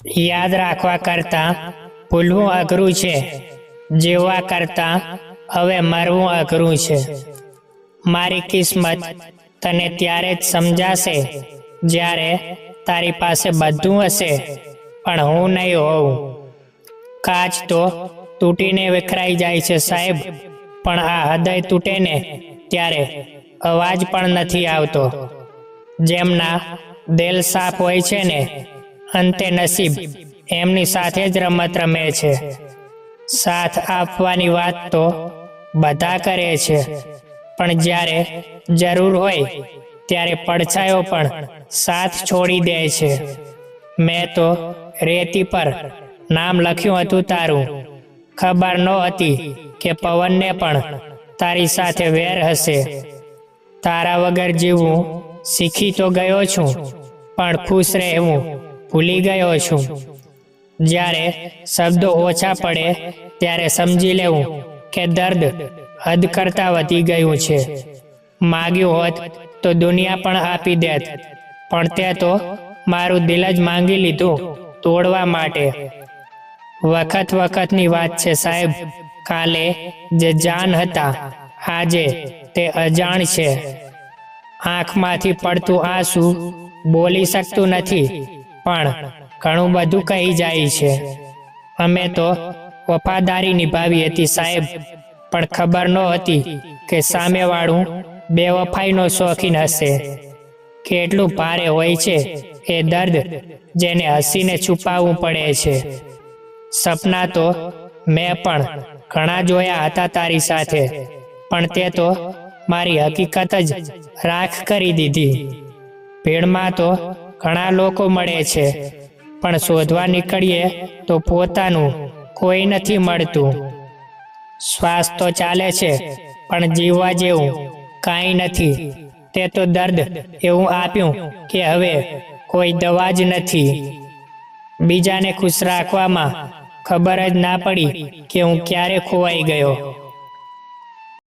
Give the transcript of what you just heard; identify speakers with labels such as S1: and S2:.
S1: યાદ રાખવા કરતાં ભૂલવું અઘરું છે. જીવવા કરતાં હવે મરવું અઘરું છે. મારી કિસ્મત તને ત્યારે જ સમજાશે જ્યારે તારી પાસે બધું હશે, પણ હું નહીં હોઉં. કાચ તો તૂટીને વિખરાઈ જાય છે સાહેબ, પણ આ હૃદય તૂટે ને ત્યારે અવાજ પણ નથી આવતો. જેમના દિલ સાફ હોય છે ને અંતે નસીબ એમની સાથે જ રમત રમે છે. સાથ આપવાની વાત તો બધા કરે છે. પણ જ્યારે જરૂર હોય ત્યારે પડછાયો પણ સાથ છોડી દે છે. મેં તો રેતી પર નામ લખ્યું હતું તારું. ખબર નહોતી કે પવનને પણ તારી સાથે વેર હશે. તારા વગર જીવવું શીખી તો ગયો છું, પણ ખુશ રહેવું ભૂલી ગયો છું. જ્યારે શબ્દો ઓછા પડે, ત્યારે સમજી લેવું કે દર્દ હદ કરતાં વધી ગયું છે. માગ્યું હોત તો દુનિયા પણ આપી દેત, પણ તે તો મારું દિલ જ માંગી લીધું તોડવા માટે. વખત વખતની વાત છે સાહેબ, કાલે જે જાન હતા, આજે તે અજાણ છે. આંખમાંથી પડતું આંસુ બોલી શકતું નથી. પણ ઘણું બધું કહી જાય છે. અમે તો વફાદારી નિભાવી હતી સાહેબ, પણ ખબર નહોતી કે સામેવાળું બેવફાઈનો શોખીન હશે. કેટલું ભારે હોય છે એ દર્દ જેને હસીને છુપાવવું પડે છે. સપના તો મેં પણ ઘણા જોયા હતા તારી સાથે, પણ તે તો મારી હકીકત જ રાખ કરી દીધી. ભીડમાં તો ઘણા લોકો મળે છે. પણ શોધવા નીકળીએ તો પોતાનું કોઈ નથી મળતું. શ્વાસ તો ચાલે છે, પણ જીવવા જેવું કાંઈ નથી. તે તો દર્દ એવું આપ્યું કે હવે કોઈ દવા જ નથી. બીજાને ખુશ રાખવામાં ખબર જ ના પડી કે હું ક્યારે ખોવાઈ ગયો.